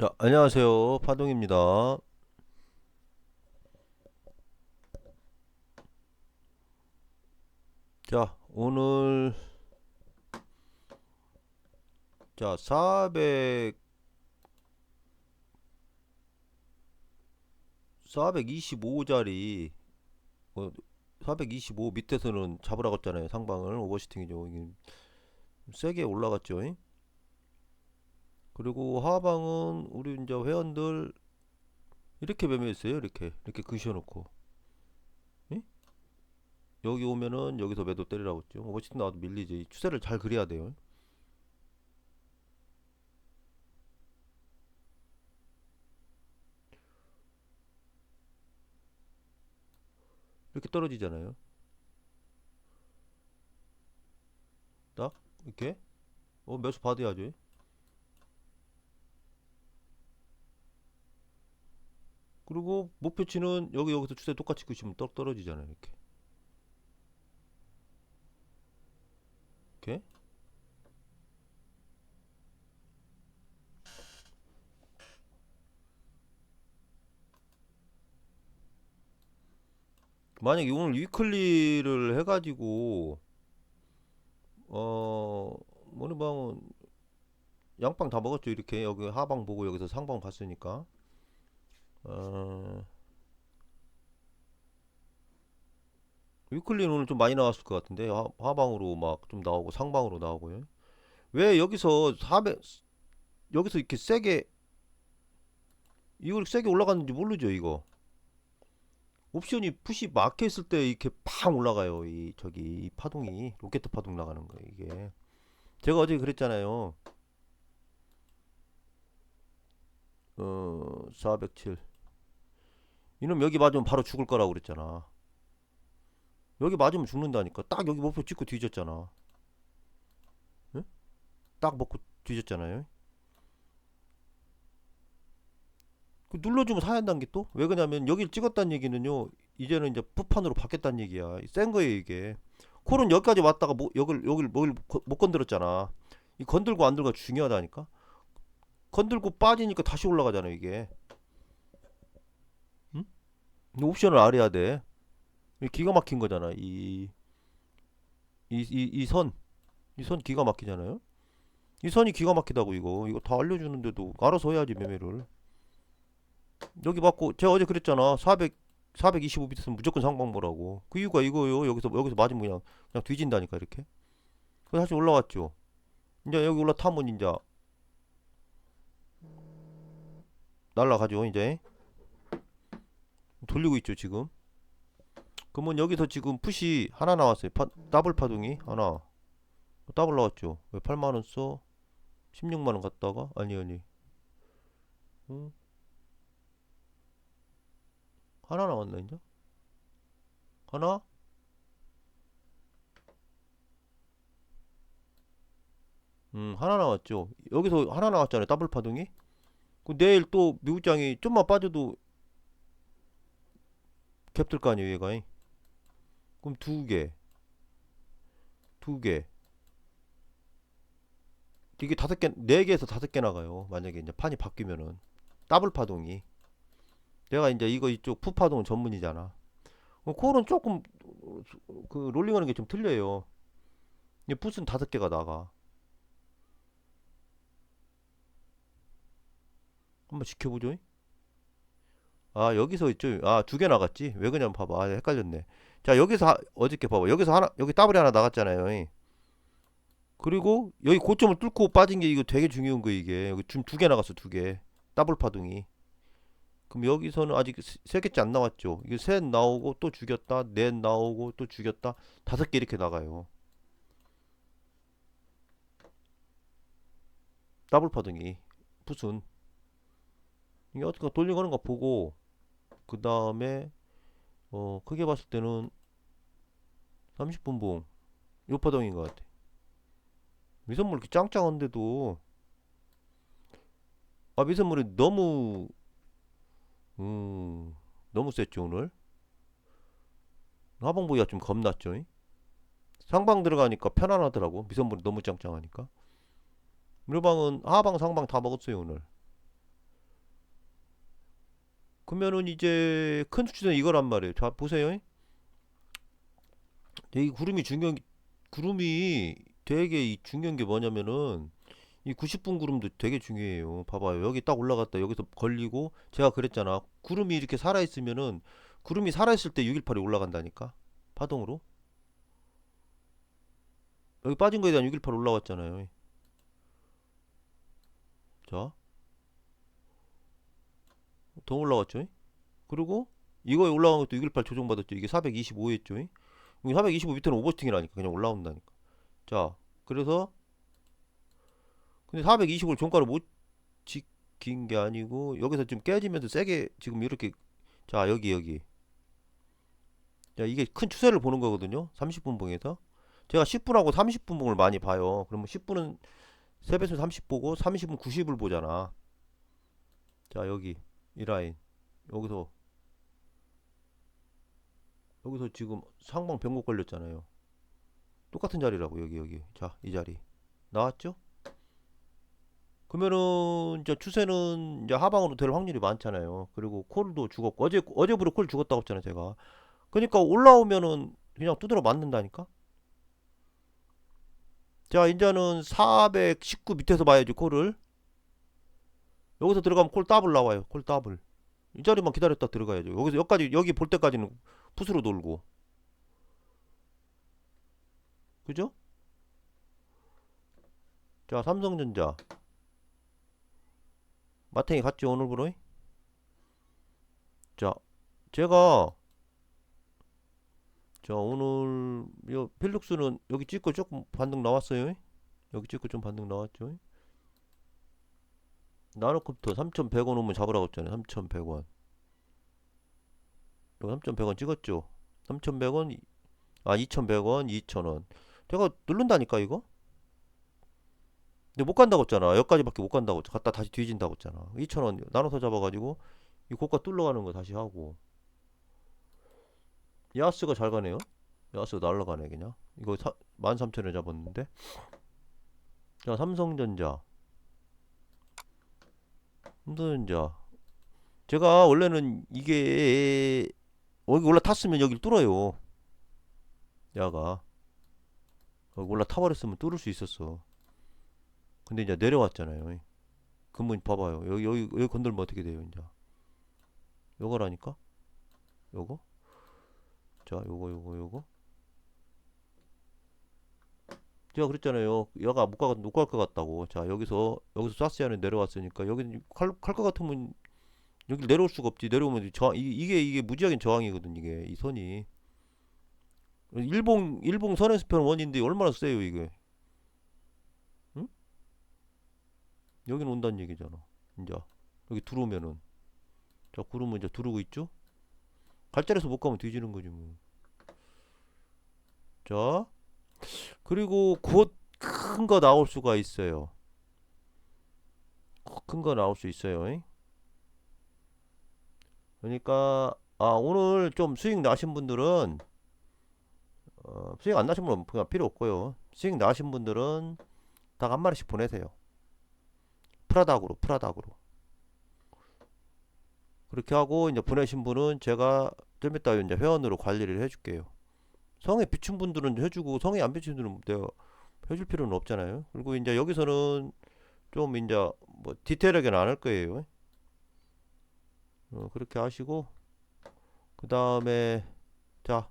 자, 안녕하세요. 파동입니다. 자, 오늘 자, 400 425짜리 어, 425 밑에서는 잡으라고 했잖아요. 상방을 오버시팅이죠. 세게 올라갔죠. 잉? 그리고 하방은 우리 이제 회원들 이렇게 매매했어요. 이렇게 이렇게 그셔놓고 예? 여기 오면은 여기서 매도 때리라고 했죠. 오버시팅 나와도 밀리지. 추세를 잘 그려야 돼요. 이렇게 떨어지잖아요. 딱 이렇게 어 매수 받아야죠. 그리고 목표치는 여기 여기서 추세 똑같이 그시면 떡 떨어지잖아요 이렇게. 이렇게? 만약에 오늘 위클리를 해가지고 어 뭐는 방은 양방 다 먹었죠 이렇게. 여기 하방 보고 여기서 상방 봤으니까 어... 위클리는 오늘 좀 많이 나왔을 것 같은데 하, 하방으로 막 좀 나오고 상방으로 나오고요. 왜 여기서 400 여기서 이렇게 세게 이걸 세게 올라갔는지 모르죠 이거. 옵션이 푸시 마켓 했을 때 이렇게 팡 올라가요 이 저기 이 파동이 로켓 파동 나가는 거예요 이게. 제가 어제 그랬잖아요. 어, 407. 이놈 여기 맞으면 바로 죽을 거라고 그랬잖아. 여기 맞으면 죽는다니까. 딱 여기 목표 찍고 뒤졌잖아. 응? 딱 먹고 뒤졌잖아요. 그 눌러주면 한다는 게 또? 왜 그러냐면 여기를 찍었다는 얘기는요. 이제는 이제 푸판으로 바뀌었다는 얘기야. 센 거예요 이게. 콜은 여기까지 왔다가 뭐, 여길 여길 뭘못 건드렸잖아. 이 건들고 안 들고 중요하다니까. 건들고 빠지니까 다시 올라가잖아 이게. 옵션을 알아야 돼. 이 기가 막힌 거잖아. 이 이 이 이 선. 이 선 기가 막히잖아요. 이 선이 기가 막히다고 이거. 이거 다 알려주는데도 알아서 해야지 매매를. 여기 맞고 제가 어제 그랬잖아. 400 425 밑에서 무조건 상방 보라고. 그 이유가 이거요. 여기서 여기서 맞으면 그냥 그냥 뒤진다니까 이렇게. 그래서 다시 올라왔죠. 이제 여기 올라타면 이제 날라가죠 이제 돌리고 있죠 지금. 그러면 여기서 지금 푸시 하나 나왔어요. 파, 더블 파동이 하나. 더블 나왔죠. 왜 8만원 써? 16만원 갔다가? 아니 아니. 응? 하나 나왔나 이제? 하나? 음 하나 나왔죠. 여기서 하나 나왔잖아요 더블 파동이. 그 내일 또 미국장이 좀만 빠져도 캡들 거 아니에요 얘가 그럼 두 개, 두 개. 이게 다섯 개, 네 개에서 다섯 개 나가요. 만약에 이제 판이 바뀌면은 더블 파동이. 내가 이제 이거 이쪽 푸 파동 전문이잖아. 어, 콜은 조금 그 롤링하는 게 좀 틀려요. 이 풋은 다섯 개가 나가. 한번 지켜보죠. 아 여기서 있죠. 아 두 개 나갔지. 왜 그냐면 봐봐. 아 헷갈렸네. 자 여기서 하, 어저께 봐봐. 여기서 하나 여기 더블이 하나 나갔잖아요. 그리고 여기 고점을 뚫고 빠진 게 이거 되게 중요한 거 이게. 여기 지금 두 개 나갔어 두 개. 더블 파동이. 그럼 여기서는 아직 세- 세 개째 안 나왔죠. 이게 셋 나오고 또 죽였다. 넷 나오고 또 죽였다. 다섯 개 이렇게 나가요. 더블 파동이. 풋은. 이게 어떻게 돌려가는 거 보고 그 다음에 어 크게 봤을 때는 30분 봉 요파동인 것 같아. 미선물 이렇게 짱짱한데도. 아 미선물이 너무 음 너무 셌죠 오늘? 하방 보기가 좀 겁났죠 잉? 상방 들어가니까 편안하더라고. 미선물이 너무 짱짱하니까. 물방은 하방 상방 다 먹었어요 오늘 그러면은 이제 큰 수치는 이거란 말이에요. 자, 보세요. 이 구름이 중요한 게- 구름이 되게 이 중요한 게 뭐냐면은 이 90분 구름도 되게 중요해요. 봐봐요. 여기 딱 올라갔다 여기서 걸리고 제가 그랬잖아. 구름이 이렇게 살아 있으면은 구름이 살아 있을 때 618이 올라간다니까. 파동으로. 여기 빠진 거에 대한 618 올라왔잖아요. 자. 더 올라왔죠. 그리고 이거에 올라간 것도 618 조정받았죠. 이게 425였죠. 여기 425 밑에는 오버스팅이라니까 그냥 올라온다니까. 자, 그래서 근데 420을 종가를 못 지킨 게 아니고 여기서 좀 깨지면서 세게 지금 이렇게 자 여기 여기 자 이게 큰 추세를 보는 거거든요 30분 봉에서 제가 10분하고 30분 봉을 많이 봐요 그러면 10분은 3배수 30 보고 30은 90을 보잖아 자 여기 이 라인 여기서 여기서 지금 상방 변곡 걸렸잖아요 똑같은 자리라고 여기 여기 자 이 자리 나왔죠? 그러면은 이제 추세는 이제 하방으로 될 확률이 많잖아요. 그리고 콜도 죽었고 어제 어제부로 콜 죽었다고 했잖아요, 제가. 그러니까 올라오면은 그냥 두드러 맞는다니까. 자, 이제는 419 밑에서 봐야지 콜을. 여기서 들어가면 콜 더블 나와요. 콜 더블. 이 자리만 기다렸다 들어가야죠. 여기서 여기까지 여기 볼 때까지는 푸스로 돌고. 그죠? 자, 삼성전자. 마탱이 갔죠 오늘부로 자 제가 자 오늘 요 필룩스는 여기 찍고 조금 반등 나왔어요 여기 찍고 좀 반등 나왔죠 나노컵터 3,100원 오면 잡으라고 했잖아요 3,100원 여기 3,100원 찍었죠 3,100원 아 2,100원 2,000원 제가 누른다니까 이거 근데 못 간다고 했잖아. 여기까지밖에 못 간다고. 갔다 다시 뒤진다고 했잖아. 2,000원 나눠서 잡아가지고 이 고가 뚫러가는 거 다시 하고 야스가 잘 가네요. 야스가 날라가네 그냥. 이거 13,000원 잡았는데 자 삼성전자 삼성전자 제가 원래는 이게 여기 올라탔으면 여기를 뚫어요. 야가 여기 올라타버렸으면 뚫을 수 있었어. 근데 이제 내려왔잖아요. 그러면 봐봐요. 여기 여기 여기 건들면 어떻게 돼요, 이제? 요거라니까? 요거? 자, 요거 요거 요거. 제가 그랬잖아요. 여가 못 가, 못갈 것 같다고. 자, 여기서 여기서 사스야는 내려왔으니까 여기 칼칼 것 같으면 여기 내려올 수가 없지. 내려오면 저항 이, 이게 이게 무지하게 저항이거든. 이게 이 선이 일봉 일봉 선에서 편 원인데 얼마나 세요 이게. 여기는 온다는 얘기잖아. 이제 여기 들어오면은 자 구름은 이제 들어오고 있죠? 갈자리에서 못 가면 뒤지는 거지 뭐. 자 그리고 곧 큰 거 나올 수가 있어요. 큰 거 나올 수 있어요. 잉? 그러니까 아 오늘 좀 수익 나신 분들은 어, 수익 안 나신 분은 그냥 필요 없고요. 수익 나신 분들은 딱한 마리씩 보내세요. 프라닥으로 프라닥으로 그렇게 하고 이제 보내신 분은 제가 좀 이따 이제 회원으로 관리를 해줄게요. 성에 비춘 분들은 해주고 성에 안 비춘 분들은 내가 해줄 필요는 없잖아요. 그리고 이제 여기서는 좀 이제 뭐 디테일하게는 안 할 거예요. 어, 그렇게 하시고 그 다음에 자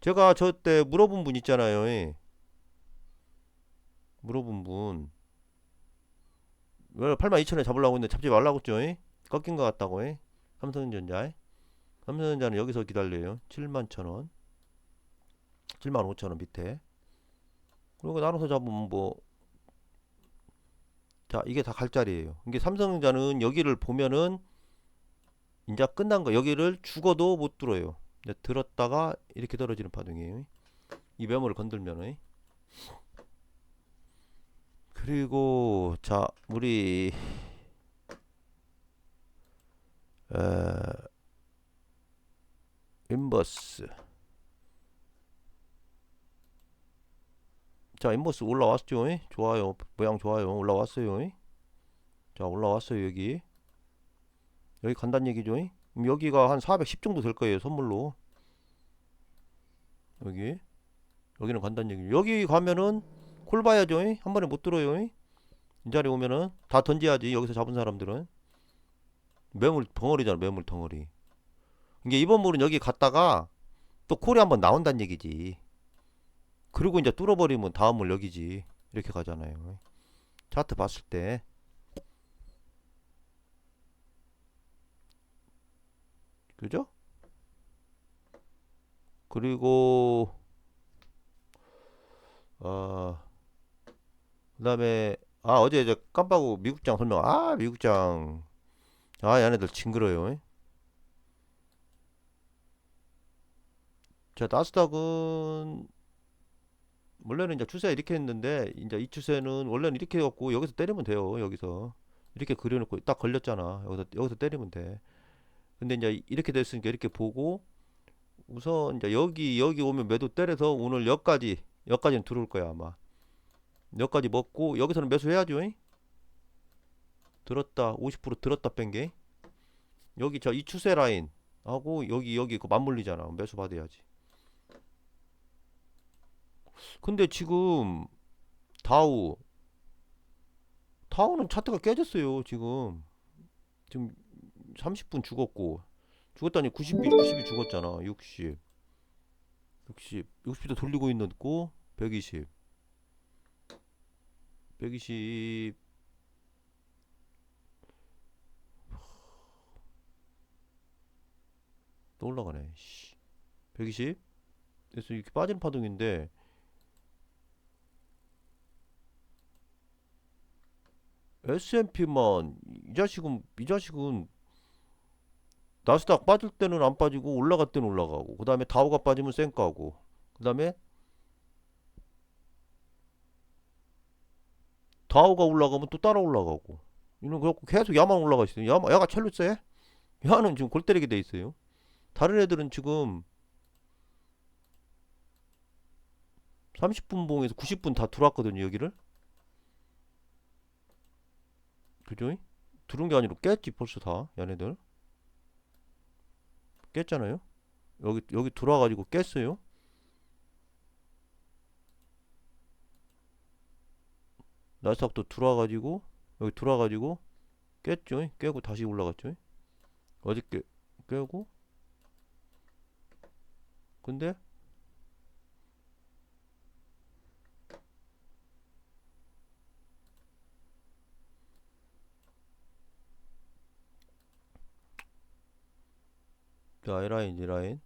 제가 저 때 물어본 분 있잖아요. 예. 물어본 분 왜 82,000원 잡으려고 했는데 잡지 말라고 했죠. 이? 꺾인 것 같다고. 이? 삼성전자. 삼성전자는 여기서 기다려요. 71,000원. 75,000원 밑에. 그리고 나눠서 잡으면 뭐 자, 이게 다 갈 자리예요. 이게 삼성전자는 여기를 보면은 이제 끝난 거. 여기를 죽어도 못 들어요. 들었다가 이렇게 떨어지는 파동이에요. 이 매물을 건들면은 그리고 자 우리 에, 인버스 자 인버스 올라왔죠 이? 좋아요 모양 좋아요 올라왔어요 이? 자 올라왔어요 여기 여기 간다는 얘기죠. 그럼 여기가 한 410 정도 될 거예요. 선물로. 여기. 여기는 간다는 얘기죠. 여기 가면은 콜 봐야죠. 한 번에 못 들어요. 이 자리 오면은 다 던져야지. 여기서 잡은 사람들은. 매물 덩어리잖아. 매물 덩어리. 이게 이번 물은 여기 갔다가 또 콜이 한번 나온다는 얘기지. 그리고 이제 뚫어버리면 다음 물 여기지. 이렇게 가잖아요. 차트 봤을 때. 그죠? 그리고 어 그 다음에 아 어제 이제 깜빡하고 미국장 설명 아 미국장 아 얘네들 징그러요 자 나스닥은 원래는 이제 추세 이렇게 했는데 이제 이 추세는 원래는 이렇게 해갖고 여기서 때리면 돼요 여기서. 이렇게 그려놓고 딱 걸렸잖아. 여기서 여기서 때리면 돼. 근데 이제 이렇게 됐으니까 이렇게 보고 우선 이제 여기 여기 오면 매도 때려서 오늘 여기까지 여기까지는 들어올 거야 아마. 여기까지 먹고 여기서는 매수해야죠. 잉? 들었다 50% 들었다 뺀게. 여기 저 이 추세 라인 하고 여기 여기 그 맞물리잖아. 매수 받아야지 근데 지금 다우 다우는 차트가 깨졌어요 지금. 지금 30분 죽었고. 죽었다니 90이 90이 죽었잖아 60 60 60도 돌리고 있는 거120 120 또 올라가네 씨. 120 그래서 이렇게 빠지는 파동인데 S&P만 이 자식은 이 자식은 나스닥 빠질 때는 안 빠지고 올라갈 때는 올라가고 그 다음에 다우가 빠지면 쌩까고 그 다음에 다우가 올라가면 또 따라 올라가고. 이는 그렇고 계속 야만 올라가 있어요. 야마, 야가 첼로 세 야는 지금 골 때리게 돼 있어요. 다른 애들은 지금 30분 봉에서 90분 다 들어왔거든요 여기를 그죠? 들은 게 아니라 깼지 벌써 다 얘네들 깼잖아요. 여기 여기 들어와가지고 깼어요. 나스닥도 들어와가지고 여기 들어와가지고 깼죠. 깨고 다시 올라갔죠. 어저께 깨고 근데 I라인 E라인.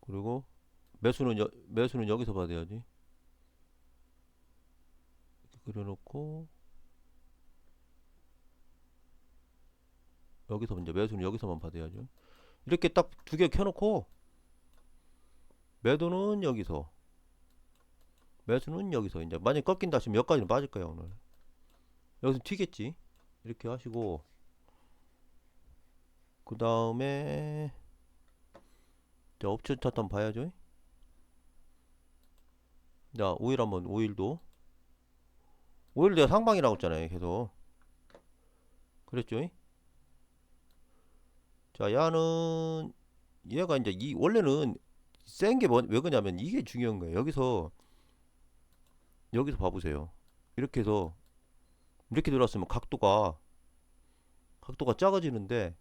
그리고 매수는 여, 매수는 여기서 받아야지. 이렇게 그려놓고 여기서 이제 매수는 여기서만 받아야죠. 이렇게 딱 두 개 켜놓고 매도는 여기서 매수는 여기서 이제 만약 꺾인다 하시면 여기까지는 빠질 거야 오늘? 여기서 튀겠지? 이렇게 하시고. 그 다음에 자 옵션 차트 한번 봐야죠. 자 5일 한번 5일도. 5일 내가 상방이라고 했잖아요 계속. 그랬죠? 자 야는 얘가 이제 이 원래는 센게 뭐, 왜 그러냐면 이게 중요한 거예요. 여기서 여기서 봐보세요. 이렇게 해서 이렇게 들어왔으면 각도가 각도가 작아지는데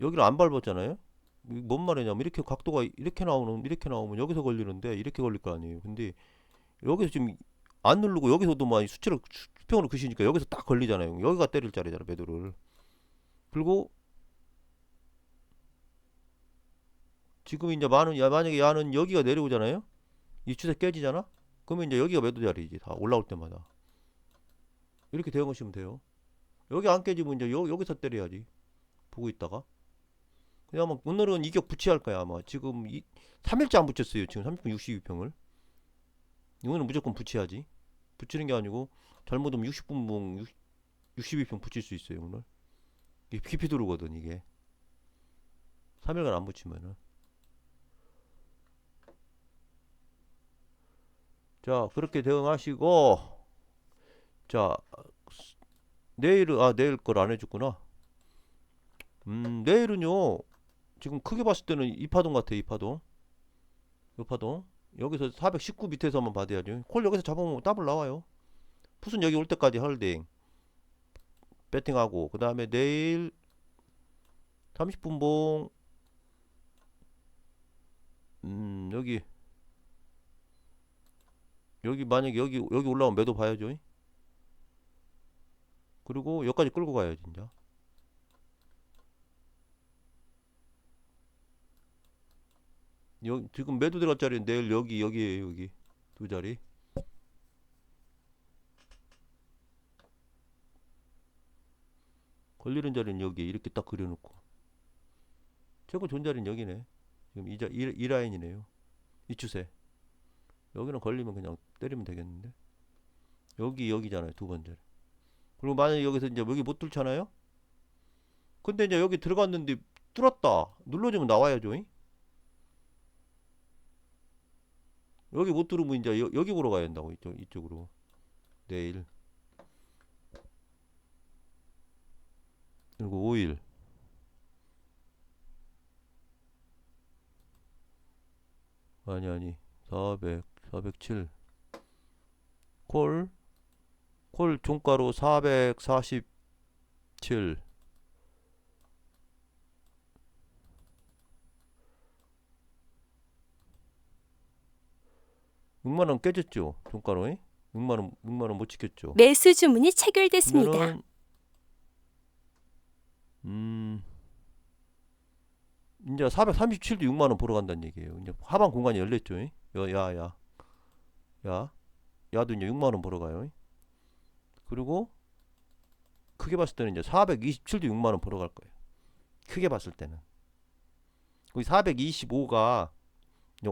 여기를 안 밟았잖아요. 뭔 말이냐면 이렇게 각도가 이렇게 나오는 이렇게 나오면 여기서 걸리는데 이렇게 걸릴 거 아니에요. 근데 여기서 지금 안 누르고 여기서도 막 수치를 수평으로 그시니까 여기서 딱 걸리잖아요. 여기가 때릴 자리잖아 매도를. 그리고 지금 이제 많은 야 만약에 야는 여기가 내려오잖아요. 이 추세 깨지잖아? 그러면 이제 여기가 매도 자리지 다. 올라올 때마다. 이렇게 대응하시면 돼요. 여기 안 깨지면 이제 여, 여기서 때려야지. 보고 있다가. 그냥 아마 오늘은 이격 붙이할 거야 아마. 지금 이 3일째 안 붙였어요 지금. 30분 62평을. 이거는 무조건 붙여야지. 붙이는 게 아니고 잘못하면 60분 62평 붙일 수 있어요 오늘. 깊이 들어오거든 이게. 3일간 안 붙이면은 자 그렇게 대응하시고 자 내일은 아 내일 걸 안 해줬구나. 음 내일은요 지금 크게 봤을 때는 이 파동 같아 이 파동. 이 파동. 여기서 419 밑에서만 받아야죠 콜 여기서 잡으면 더블 나와요. 풋은 여기 올 때까지 홀딩. 배팅하고 그 다음에 내일 30분 봉. 음 여기 여기 만약에 여기 여기 올라오면 매도 봐야죠. 그리고 여기까지 끌고 가야지 진짜. 여, 지금 매도 들어갈 자리는 내일 여기 여기에요 여기 두 자리. 걸리는 자리는 여기 이렇게 딱 그려놓고. 최고 좋은 자리는 여기네. 지금 이, 자, 이, 이 라인이네요. 이 추세 여기는 걸리면 그냥 때리면 되겠는데? 여기 여기잖아요 두 번째 그리고 만약에 여기서 이제 여기 못 뚫잖아요? 근데 이제 여기 들어갔는데 뚫었다. 눌러주면 나와야죠 잉? 여기 못 뚫으면 이제 여, 여기 보러 가야 된다고 이쪽, 이쪽으로. 내일. 그리고 5일. 아니 아니. 400 407 콜, 콜 종가로 447 6만원 깨졌죠 종가로 잉? 6만원 6만원 못 지켰죠 매수 주문이 체결됐습니다. 그러면은 음 이제 437도 6만 원 보러 간다는 얘기예요. 이제 하방 공간이 열렸죠. 잉? 야, 야, 야. 야. 야도 이제 6만 원 보러 가요. 잉? 그리고 크게 봤을 때는 이제 427도 6만 원 보러 갈 거예요. 크게 봤을 때는. 거기 425가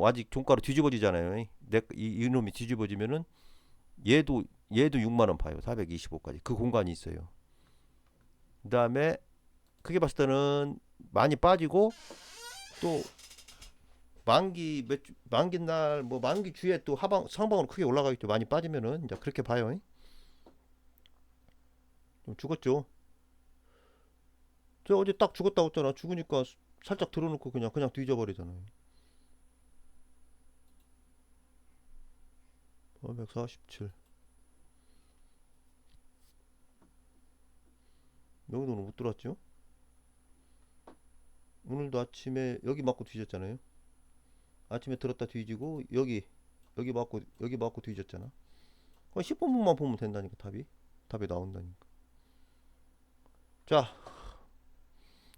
아직 종가로 뒤집어지잖아요. 잉? 내, 이, 이놈이 뒤집어지면은 얘도 얘도 6만 원 봐요. 425까지. 그 공간이 있어요. 그다음에 크게 봤을 때는 많이 빠지고 또 만기 몇 주, 만기 날 뭐 만기 주에 또 하방 상방으로 크게 올라가겠죠. 많이 빠지면은 이제 그렇게 봐요. 잉? 좀 죽었죠. 저 어제 딱 죽었다고 했잖아. 죽으니까 살짝 들어놓고 그냥 그냥 뒤져버리잖아요. 447 여기도 오늘 못 들어왔죠? 오늘도 아침에 여기 맞고 뒤졌잖아요. 아침에 들었다 뒤지고 여기 여기 맞고 여기 맞고 뒤졌잖아. 그럼 10분만 보면 된다니까 답이 답이 나온다니까. 자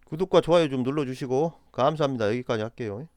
구독과 좋아요 좀 눌러주시고 감사합니다. 여기까지 할게요.